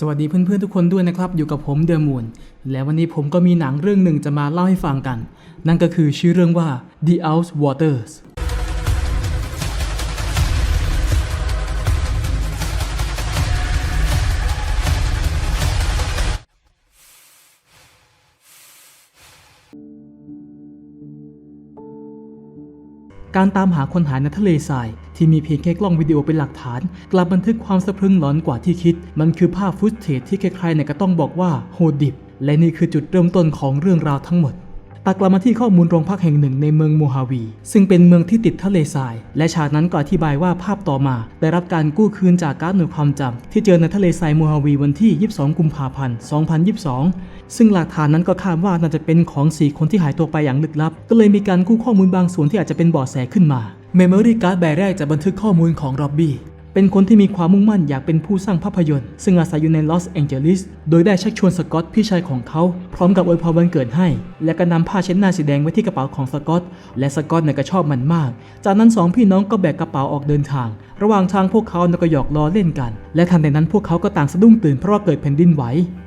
สวัสดีเพื่อนๆทุกคนด้วยนะครับอยู่กับผมเดอมูนและวันนี้ผมก็มีหนังเรื่องหนึ่งจะมาเล่าให้ฟังกัน นั่นก็คือชื่อเรื่องว่า The Outwaters การตามหาคนหายในทะเลทราย ที่มีเพียงแค่กล้องวิดีโอเป็นหลักฐาน กลับบันทึกความสะพรึงหลอนกว่าที่คิด มันคือภาพฟุตเทจที่ใครๆเนี่ยก็ต้องบอกว่าโหดดิบ และนี่คือจุดเริ่มต้นของเรื่องราวทั้งหมด ตัดกลับมาที่ข้อมูลโรงพักแห่งหนึ่งในเมืองโมฮาวี ซึ่งเป็นเมืองที่ติดทะเลทราย และฉากนั้นก็อธิบายว่าภาพต่อมา ได้รับการกู้คืนจากการหน่วยความจำที่เจอในทะเลทรายโมฮาวีวันที่ 22 กุมภาพันธ์ 2022 ซึ่งหลักฐานนั้นก็คาดว่าน่าจะเป็นของสี่คนที่หายตัวไปอย่างลึกลับ ก็เลยมีการกู้ข้อมูลบางส่วนที่อาจจะเป็นเบาะแสขึ้นมา Memory Card ใบแรกจะบันทึกข้อมูลของร็อบบี้ เป็นคนที่มีความมุ่งมั่นอยากเป็นผู้สร้างภาพยนตร์ ซึ่งอาศัยอยู่ในลอสแองเจลิส โดยได้ชักชวนสกอตพี่ชายของเขา พร้อมกับอวยพรวันเกิดให้ และก็นำผ้าเช็ดหน้าสีแดงไว้ที่กระเป๋าของสกอต และสกอตเนี่ยก็ชอบมันมาก จากนั้นสองพี่น้องก็แบกกระเป๋าออกเดินทาง ระหว่างทางพวกเขาเนี่ยก็หยอกล้อเล่นกัน และทันใดนั้นพวกเขาก็ต่างสะดุ้งตื่นเพราะว่าเกิดแผ่นดินไหว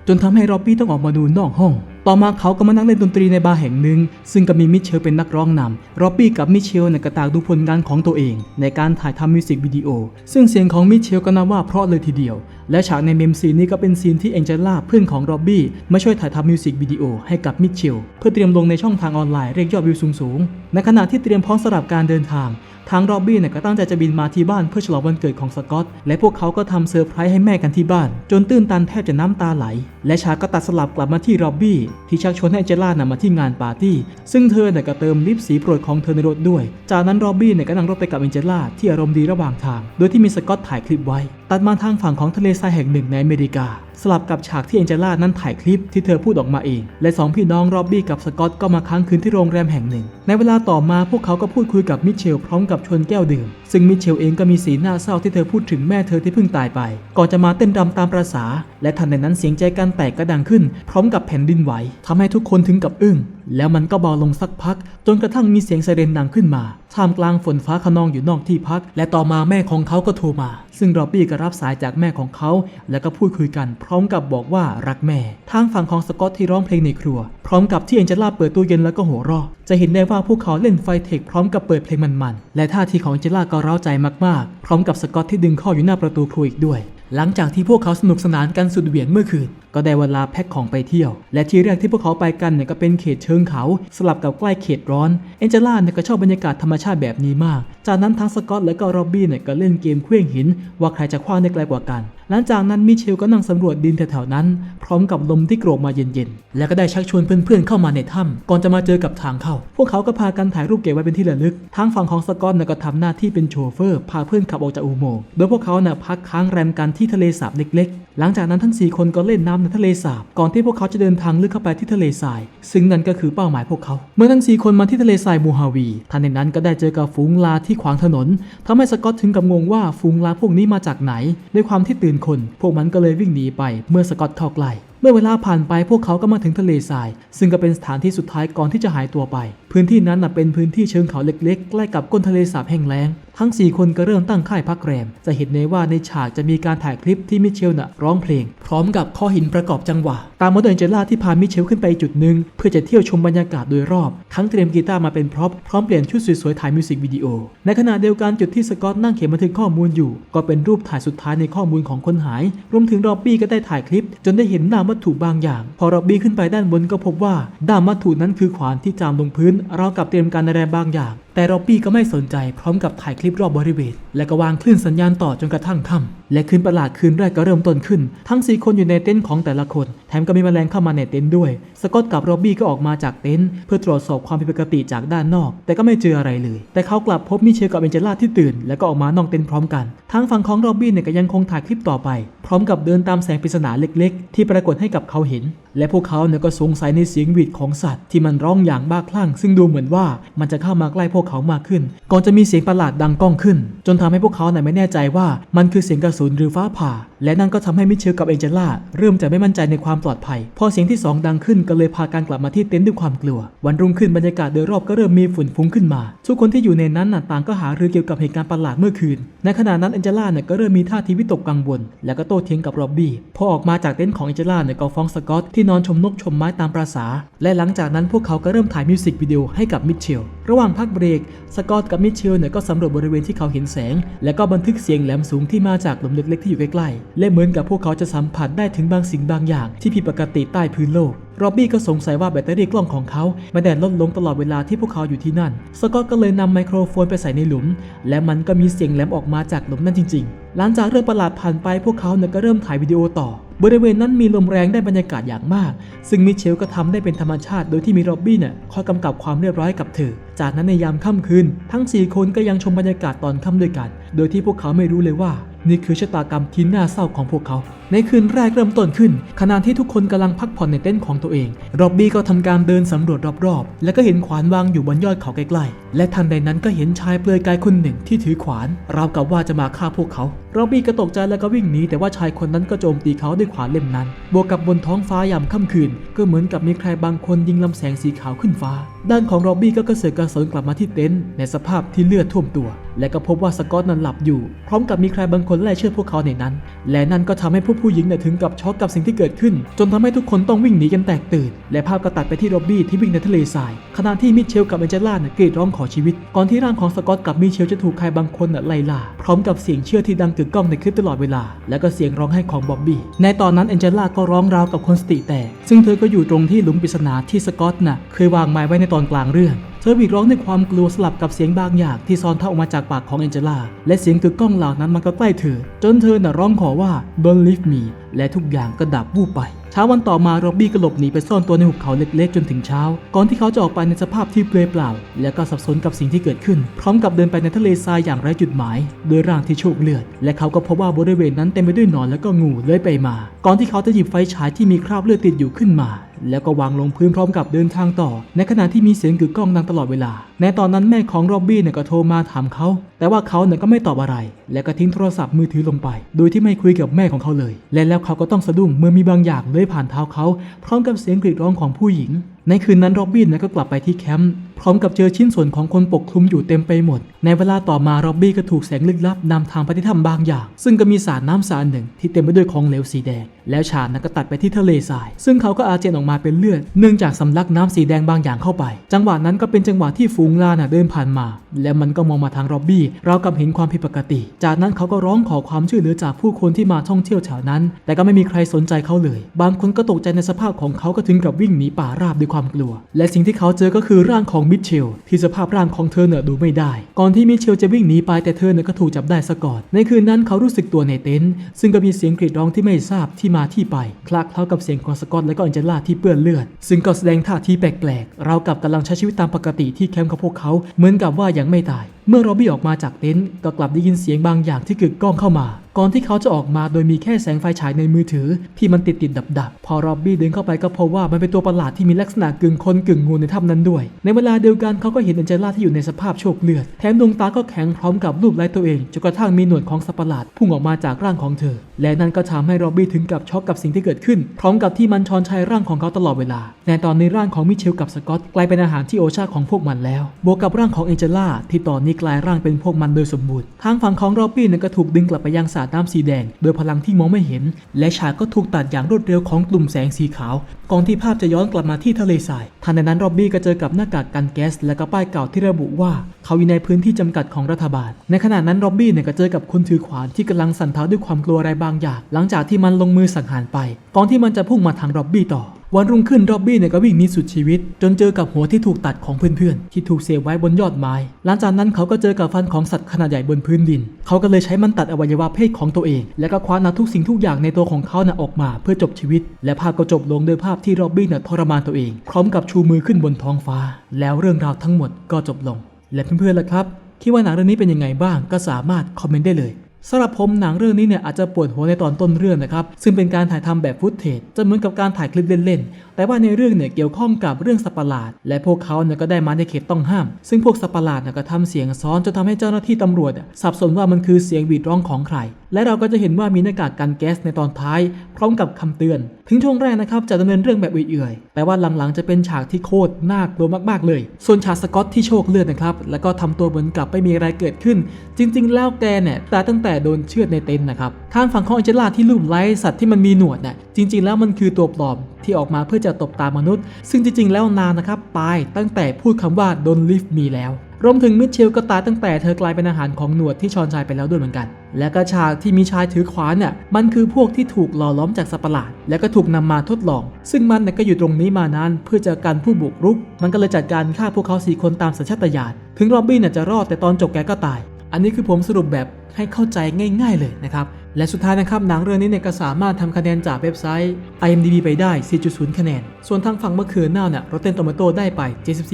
จนทำให้ร็อบบี้ต้องออกมาดูนอกห้อง ต่อมาเขาก็มานั่งเล่นดนตรีในบาร์แห่งหนึ่ง ซึ่งก็มีมิเชลเป็นนักร้องนำร็อบบี้กับมิเชลเนี่ยก็ต่างดูผลงานของตัวเอง ในการถ่ายทำมิวสิกวิดีโอ ซึ่งเสียงของมิเชลก็นับว่าเพราะเลยทีเดียว และฉากในเมมซีนนี้ก็เป็นซีนที่แองเจล่าเพื่อนของร็อบบี้มาช่วยถ่ายทำมิวสิกวิดีโอให้กับมิเชลเพื่อเตรียมลงในช่องทางออนไลน์เรียกยอดวิวสูงๆในขณะที่เตรียมพร้อมสำหรับการเดินทาง ทางโรบบี้เนี่ยก็ตั้งใจจะบินมาที่บ้านเพื่อฉลองวันเกิดของสกอต และพวกเขาก็ทำเซอร์ไพรส์ให้แม่กันที่บ้าน จนตื้นตันแทบจะน้ำตาไหล และฉากก็ตัดสลับกลับมาที่โรบบี้ที่ชักชวนให้เจล่านำมาที่งานปาร์ตี้ ซึ่งเธอเนี่ยก็เติมลิปสีโปรดของเธอในรถด้วย จากนั้นโรบบี้เนี่ยก็นั่งรถไปกับแอเจล่าที่อารมณ์ดีระหว่างทาง โดยที่มีสกอตถ่ายคลิปไว้ ตัดมาทางฝั่งของทะเลทรายแห่งหนึ่งในอเมริกา สลับกับฉากที่เองเจล่านั้นถ่ายคลิปที่เธอพูดออกมาเอง และสองพี่น้องร็อบบี้กับสกอตก็มาค้างคืนที่โรงแรมแห่งหนึ่ง ในเวลาต่อมาพวกเขาก็พูดคุยกับมิเชลพร้อมกับชวนแก้วดื่ม ซึ่งมิเชลเองก็มีสีหน้าเศร้าที่เธอพูดถึงแม่เธอที่เพิ่งตายไป ก่อนจะมาเต้นรำตามประษา และทันใดนั้นเสียงใจกันแตกก็ดังขึ้น พร้อมกับแผ่นดินไหวทำให้ทุกคนถึงกับอึ้งแล้วมันก็เบาลงสักพัก จนกระทั่งมีเสียงไซเรนดังขึ้นมาท่ามกลางฝนฟ้าขนองอยู่นอกที่พัก และต่อมาแม่ของเขาก็โทรมา ซึ่งรอบบี้ก็รับสายจากแม่ของเขา แล้วก็พูดคุยกัน พร้อมกับบอกว่ารักแม่ ทางฝั่งของสกอตที่ร้องเพลงในครัว พร้อมกับที่แองเจล่าเปิดตู้เย็นแล้วก็หัวเราะจะเห็นได้ว่าพวกเขาเล่นไฟเทคพร้อมกับเปิดเพลงมันๆ และท่าทีของแองเจล่าก็เร้าใจมากๆ พร้อมกับสกอตที่ดึงข้ออยู่หน้าประตูครัวอีกด้วย หลังจากที่พวกเขาสนุกสนานกันสุดเหวี่ยงเมื่อคืนก็ได้เวลาแพ็คของไปเที่ยว และที่แรกที่พวกเขาไปกันเนี่ยก็เป็นเขตเชิงเขาสลับกับใกล้เขตร้อนแองเจล่าเนี่ยก็ชอบบรรยากาศธรรมชาติแบบนี้มาก จากนั้นทั้งสกอตและก็ร็อบบี้เนี่ยก็เล่นเกมเคลื่องหิน ว่าใครจะคว้าได้ไกลกว่ากัน หลังจากนั้นมิเชลก็นั่งสำรวจดินแถวๆนั้น พร้อมกับลมที่โกรกมาเย็นๆ และก็ได้ชักชวนเพื่อนๆเข้ามาในถ้ำก่อนจะมาเจอกับทางเข้า พวกเขาก็พากันถ่ายรูปเก็บไว้เป็นที่ระลึก ทางฝั่งของสกอตเนี่ยก็ทำหน้าที่เป็นโชเฟอร์ พาเพื่อนขับออกจากอุโมงค์โดยพวกเขาเนี่ยพักค้างแรมกันที่ทะเลสาบเล็กๆ หลังจากนั้นทั้ง 4 คนก็เล่นน้ำในทะเลสาบก่อนที่พวกเขาจะเดินทางลึกเข้าไปที่ทะเลทราย ซึ่งนั่นก็คือเป้าหมายพวกเขา เมื่อทั้ง4คนมาที่ทะเลทรายมูฮาวีทันใดนั้นก็ได้เจอกับฝูงลาที่ขวางถนนทำให้สกอตถึงกับงงว่าฝูงลาพวกนี้มาจากไหน ด้วยความที่ตื่นคน พวกมันก็เลยวิ่งหนีไป เมื่อสกอตเข้าใกล้เมื่อเวลาผ่านไปพวกเขาก็มาถึงทะเลทราย ซึ่งก็เป็นสถานที่สุดท้ายก่อนที่จะหายตัวไป พื้นที่นั้นเป็นพื้นที่เชิงเขาเล็กๆ ใกล้กับก้นทะเลสาบแห้งแล้ง ทั้ง 4 คนก็เริ่มตั้งค่ายพักแรม จะเห็นได้ว่าในฉากจะมีการถ่ายคลิปที่มิเชลน่ะร้องเพลง พร้อมกับข้อหินประกอบจังหวะ ตามมาโดยเจล่าที่พามิเชลขึ้นไปจุดหนึ่งเพื่อจะเที่ยวชมบรรยากาศโดยรอบ ทั้งเตรียมกีตาร์มาเป็นพร็อพพร้อมเปลี่ยนชุดสวยๆถ่ายมิวสิกวิดีโอ ในขณะเดียวกันจุดที่สกอตนั่งเขียนบันทึกข้อมูลอยู่ ก็เป็นรูปถ่ายสุดท้ายในข้อมูลของคนหาย รวมถึงรอบบี้ก็ได้ถ่ายคลิป จนได้เห็นหน้าวัตถุบางอย่าง พอรอบบี้ขึ้นไปด้านบนก็พบว่าด้ามวัตถุนั้นคือขวานที่จามลงพื้นรากับเตรียมการอะไรบางอย่าง แต่รอบบี้ก็ไม่สนใจพร้อมกับถ่ายคลิปรอบบริเวณ และก็วางคลื่นสัญญาณต่อจนกระทั่งค่ำ และคืนประหลาดคืนแรกก็เริ่มต้นขึ้น ทั้งสี่คนอยู่ในเต็นท์ของแต่ละคน แถมก็มีแมลงเข้ามาในเต็นท์ด้วย สกอตกับโรบบี้ก็ออกมาจากเต็นท์เพื่อตรวจสอบความผิดปกติจากด้านนอก แต่ก็ไม่เจออะไรเลย แต่เขากลับพบมิเชลกับเอนเจล่าที่ตื่น และก็ออกมานอกเต็นท์พร้อมกัน ทางฝั่งของโรบี้เนี่ยก็ยังคงถ่ายคลิปต่อไป พร้อมกับเดินตามแสงปริศนาเล็ก ๆ ที่ปรากฏให้กับเขาเห็น และพวกเขาเนี่ยก็สงสัยในเสียงหวีดของสัตว์ ที่มันร้องอย่างบ้าคลั่ง ซึ่งดูเหมือนว่ามันจะเข้ามาใกล้พวกเขามากขึ้น ก่อนจะมีเสียงประหลาดดังก้องขึ้น จนทำให้พวกเขาเนี่ยไม่แน่ใจว่ามันคือเสียงกระสนหรือฟ้าผ่า และนั่นก็ทำให้มิเชลกับเอเจล่าเริ่มจะไม่มั่นใจในความปลอดภัย พอเสียงที่สองดังขึ้นก็เลยพาการกลับมาที่เต็นท์ด้วยความกลัว วันรุ่งขึ้นบรรยากาศโดยรอบก็เริ่มมีฝุ่นฟุ้งขึ้นมา ทุกคนที่อยู่ในนั้นน่ะต่างก็หารือเกี่ยวกับเหตุการณ์ประหลาดเมื่อคืน ในขณะนั้นเอเจล่าเนี่ยก็เริ่มมีท่าทีวิตกกังวล และก็โต้เถียงกับโรบบี้พอออกมาจากเต็นท์ของเอเจล่าเนี่ยก็ฟ้องสกอตที่นอนชมนกชมไม้ตามประษาและหลังจากนั้นพวกเขาก็เริ่มถ่ายมิวสิกวิดีโอให้กับมิเชลระหว่างพักเบรกสกอตกับมิเชลเนี่ยก็สำรวจบริเวณที่เขาเห็นแสง และก็บันทึกเสียงแหลมสูงที่มาจากหลุมเล็กๆที่อยู่ใกล้ๆและเหมือนกับพวกเขาจะสัมผัสได้ถึงบางสิ่งบางอย่างที่ผิดปกติใต้พื้นโลกโรบบี้ก็สงสัยว่าแบตเตอรี่กล้องของเขาไม่ได้ลดลงตลอดเวลาที่พวกเขาอยู่ที่นั่น สกอตก็เลยนำไมโครโฟนไปใส่ในหลุม และมันก็มีเสียงแหลมออกมาจากหลุมนั่นจริง ๆหลังจากเรื่องประหลาดผ่านไปพวกเขาเนี่ยก็เริ่มถ่ายวิดีโอต่อ บริเวณนั้นมีลมแรงได้บรรยากาศอย่างมาก ซึ่งมิเชลก็ทำได้เป็นธรรมชาติโดยที่มีร็อบบี้เนี่ยคอยกำกับความเรียบร้อยกับเธอ จากนั้นในยามค่ำคืน ทั้ง 4 คนก็ยังชมบรรยากาศตอนค่ำด้วยกัน โดยที่พวกเขาไม่รู้เลยว่า นี่คือชะตากรรมที่น่าเศร้าของพวกเขา ในคืนแรกเริ่มต้นขึ้น ขณะที่ทุกคนกำลังพักผ่อนในเต็นท์ของตัวเองร็อบบี้ก็ทำการเดินสำรวจรอบๆ และก็เห็นขวานวางอยู่บนยอดเขาใกล้ๆและทันใดนั้นก็เห็นชายเปลือยกายคนหนึ่งที่ถือขวานราวกับว่าจะมาฆ่าพวกเขา ร็อบบี้ก็ตกใจแล้วก็วิ่งหนีแต่ว่าชายคนนั้นก็โจมตีเขาด้วยขวานเล่มนั้น บวกกับบนท้องฟ้ายามค่ำคืน ก็เหมือนกับมีใครบางคนยิงลำแสงสีขาวขึ้นฟ้า ด้านของร็อบบี้ก็กระเสือกกระสนกลับมาที่เต็นท์ในสภาพที่เลือดท่วมตัว และก็พบว่าสกอตนั้นหลับอยู่ พร้อมกับมีใครบางคนไล่เชือดพวกเขาในนั้น และนั่นก็ทำให้ผู้ผู้หญิงเนี่ยถึงกับช็อกกับสิ่งที่เกิดขึ้น จนทำให้ทุกคนต้องวิ่งหนีกันแตกตื่น และภาพก็ตัดไปที่ร็อบบี้ที่วิ่งในทะเลทรายขณะที่มิเชลกับแองเจล่าเนี่ยกรีดร้องขอชีวิต ก่อนที่ร่างของสกอตกับมิเชลจะถูกใครบางคนน่ะไล่ล่าพร้อมกับเสียงเชื่อที่ดังกึกก้องในคลิปตลอดเวลา และก็เสียงร้องไห้ของบ๊อบบี้ในตอนนั้นแองเจล่าก็ร้องราวกับคนสติแตกซึ่งเธอก็อยู่ตรงที่หลุมปริศนาที่สกอตน่ะเคยวางไม้ไว้ในตอนกลางเรื่อง เธอบีกร้องด้วยความกลัวสลับกับเสียงบางอย่างที่ซ่อนท่าออกมาจากปากของเอนเจล่า และเสียงกึกก้องเหล่านั้นมันก็ใกล้เธอ จนเธอน่ะร้องขอว่า don't leave me และทุกอย่างก็ดับวูบไป เช้าวันต่อมาโรบบี้ก็หลบหนีไปซ่อนตัวในหุบเขาเล็กๆจนถึงเช้า ก่อนที่เขาจะออกไปในสภาพที่เปลือยเปล่า และก็สับสนกับสิ่งที่เกิดขึ้น พร้อมกับเดินไปในทะเลทรายอย่างไร้จุดหมาย โดยร่างที่โชกเลือด และเขาก็พบว่าบริเวณนั้นเต็มไปด้วยหนอนและก็งูเลื้อยไปมา ก่อนที่เขาจะหยิบไฟฉายที่มีคราบเลือดติดอยู่ขึ้นมาแล้วก็วางลงพื้นพร้อมกับเดินทางต่อ ในขณะที่มีเสียงกึกก้องดังตลอดเวลา ในตอนนั้นแม่ของโรบบี้เนี่ยก็โทรมาถามเขา แต่ว่าเขาเนี่ยก็ไม่ตอบอะไร และก็ทิ้งโทรศัพท์มือถือลงไป โดยที่ไม่คุยกับแม่ของเขาเลย และแล้วเขาก็ต้องสะดุ้งเมื่อมีบางอย่างเลอยผ่านเท้าเขา พร้อมกับเสียงกรีดร้องของผู้หญิงในคืนนั้นโรบบี้เนี่ยก็กลับไปที่แคมป์พร้อมกับเจอชิ้นส่วนของคนปกคลุมอยู่เต็มไปหมด ในเวลาต่อมาโรบบี้ก็ถูกแสงลึกลับนำทางไปที่ถ้ำบางอย่าง ซึ่งก็มีสารน้ำสารหนึ่งที่เต็มไปด้วยของเหลวสีแดง แล้วฉากนั้นก็ตัดไปที่ทะเลทราย ซึ่งเขาก็อาเจียนออกมาเป็นเลือด เนื่องจากสำลักน้ำสีแดงบางอย่างเข้าไป จังหวะนั้นก็เป็นจังหวะที่ฝูงลาน่ะเดินผ่านมา แล้วมันก็มองมาทางโรบบี้เรากับเห็นความผิดปกติ จากนั้นเขาก็ร้องขอความช่วยเหลือจากผู้คนที่มาท่องเที่ยวแถวนั้น แต่ก็ไม่มีใครสนใจเขาเลย บางคนก็ตกใจในสภาพของเขาก็ถึงกับวิ่งหนีป่าราบด้วยความกลัว และสิ่งที่เขาเจอก็คือร่างของมิเชลที่สภาพร่างของเธอเนี่ยดูไม่ได้ ก่อนที่มิเชลจะวิ่งหนีไปแต่เธอเนี่ยก็ถูกจับได้ซะก่อน ในคืนนั้นเขารู้สึกตัวในเต็นท์ซึ่งก็มีเสียงกรีดร้องที่ไม่ทราบที่มาที่ไป คลาเคล้ากับเสียงของสกอตและก็แอนเจล่าที่เปื้อนเลือด ซึ่งก็แสดงท่าทีแปลกๆเรากับกำลังใช้ชีวิตตามปกติที่แคมป์ของพวกเขาเหมือนกับว่ายังไม่ตาย เมื่อโรบบี้ออกมาจากเต็นท์ก็กลับได้ยินเสียงบางอย่างที่กึกก้องเข้ามา ก่อนที่เขาจะออกมาโดยมีแค่แสงไฟฉายในมือถือ ที่มันติดติดดับดับพอโรบบี้เดินเข้าไปก็พบว่ามันเป็นตัวประหลาดที่มีลักษณะกึ่งคนกึ่งงูในถ้ำนั้นด้วย ในเวลาเดียวกันเขาก็เห็นแองเจล่าที่อยู่ในสภาพโชคเลือด แถมดวงตาก็แข็งพร้อมกับรูปไล้ตัวเองจนกระทั่งมีหนวดของสัตว์ประหลาดพุ่งออกมาจากร่างของเธอ และนั่นก็ทำให้โรบบี้ถึงกับช็อกกับสิ่งที่เกิดขึ้น พร้อมกับที่มันชอนชัยร่างของเขาตลอดเวลาในตอนนี้ร่างของมิเชลกับสกอตกลายเป็นอาหารที่โอชาของพวกมันแล้ว บวกกับร่างของแอเจล่าที่ตอนนี้กลายร่างเป็นพวกมันโดยสมบูรณ์ ทางฝั่งของโรบบี้เนี่ยก็ถูกดึงกลับไปยังสระน้ำสีแดง โดยพลังที่มองไม่เห็น และฉากก็ถูกตัดอย่างรวดเร็วของกลุ่มแสงสีขาวก่อนที่ภาพจะย้อนกลับมาที่ทะเลทรายทันใดนั้นโรบบี้ก็เจอกับหน้ากากกันแก๊ส และก็ป้ายเก่าที่ระบุว่า เขาอยู่ในพื้นที่จำกัดของรัฐบาล ในขณะนั้นโรบบี้เนี่ยก็เจอกับคนถือขวานที่กำลังสั่นเท้าด้วยความกลัวอะไรบางอย่าง หลังจากที่มันลงมือสังหารไป ก่อนที่มันจะพุ่งมาทางโรบี้ต่อ วันรุ่งขึ้นโรบบี้เนี่ยก็วิ่งหนีสุดชีวิต จนเจอกับหัวที่ถูกตัดของเพื่อนๆ ที่ถูกเสียบไว้บนยอดไม้ หลังจากนั้นเขาก็เจอกับฟันของสัตว์ขนาดใหญ่บนพื้นดิน เขาก็เลยใช้มันตัดอวัยวะเพศของตัวเอง แล้วก็คว้านาทุกสิ่งทุกอย่างในตัวของเขาน่ะออกมาเพื่อจบชีวิต และภาพก็จบลงด้วยภาพที่โรบบี้น่ะทรมานตัวเอง พร้อมกับชูมือขึ้นบนท้องฟ้า แล้วเรื่องราวทั้งหมดก็จบลง และเพื่อนๆล่ะครับคิดว่าหนังเรื่องนี้เป็นยังไงบ้างก็สามารถคอมเมนต์ได้เลย สำหรับผมหนังเรื่องนี้เนี่ยอาจจะปวดหัวในตอนต้นเรื่องนะครับ ซึ่งเป็นการถ่ายทำแบบฟุตเทจจะเหมือนกับการถ่ายคลิปเล่นๆ แต่ว่าในเรื่องเนี่ยเกี่ยวข้องกับเรื่องสัตว์ประหลาด และพวกเขาเนี่ยก็ได้มาในเขตต้องห้าม ซึ่งพวกสัตว์ประหลาดเนี่ยก็ทำเสียงซ้อนจนทำให้เจ้าหน้าที่ตำรวจสับสนว่ามันคือเสียงหวีดร้องของใคร และเราก็จะเห็นว่ามีหน้ากากกันแก๊สในตอนท้าย พร้อมกับคำเตือน ถึงช่วงแรกนะครับจะดำเนินเรื่องแบบเอื่อยๆแต่ว่าหลังๆจะเป็นฉากที่โคตรน่ากลัวมากๆเลย ส่วนฉากสกอตที่โชคเลือดนะครับแล้วก็ทำตัวเหมือนกับไม่มีอะไรเกิดขึ้น จริง ๆ แล้วแกเนี่ยแต่ตั้งแต่โดนเชือดในเต็นท์นะครับทางฝั่งของอังเจล่าที่รูปไล้สัตว์ที่มันมีหนวดน่ะจริง ๆ แล้วมันคือตัวปลอม ที่ออกมาเพื่อจะตบตามนุษย์ ซึ่งจริงๆ แล้วนางนะครับตายตั้งแต่พูดคำว่า don't leave me แล้วรวมถึงมิเชลก็ตายตั้งแต่เธอกลายเป็นอาหารของหนวดที่ชอนชายไปแล้วด้วยเหมือนกัน และก็ฉากที่มีชายถือขวานเนี่ยมันคือพวกที่ถูกหล่อล้อมจากสัตว์ประหลาด แล้วก็ถูกนำมาทดลอง ซึ่งมันก็อยู่ตรงนี้มานานเพื่อจะกันผู้บุกรุก มันก็เลยจัดการฆ่าพวกเขาสี่คนตามสัญชาตญาณถึงโรบินเนี่ยจะรอดแต่ตอนจบแกก็ตาย อันนี้คือผมสรุปแบบให้เข้าใจง่าย ๆ เลยนะครับ และสุดท้ายนะครับหนังเรื่องนี้เนี่ยก็สามารถทำคะแนนจากเว็บไซต์ IMDb ไปได้ 4.0 คะแนน ส่วนทางฝั่งเมื่อคืนหน้าเนี่ย Rotten Tomato ได้ไป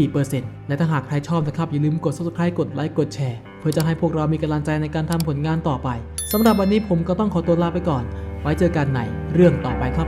74%และถ้าหากใครชอบนะครับ อย่าลืมกด subscribe กดไลค์กดแชร์เพื่อจะให้พวกเรามีกำลังใจในการทำผลงานต่อไปสำหรับวันนี้ผมก็ต้องขอตัวลาไปก่อน ไว้เจอกันในเรื่องต่อไปครับ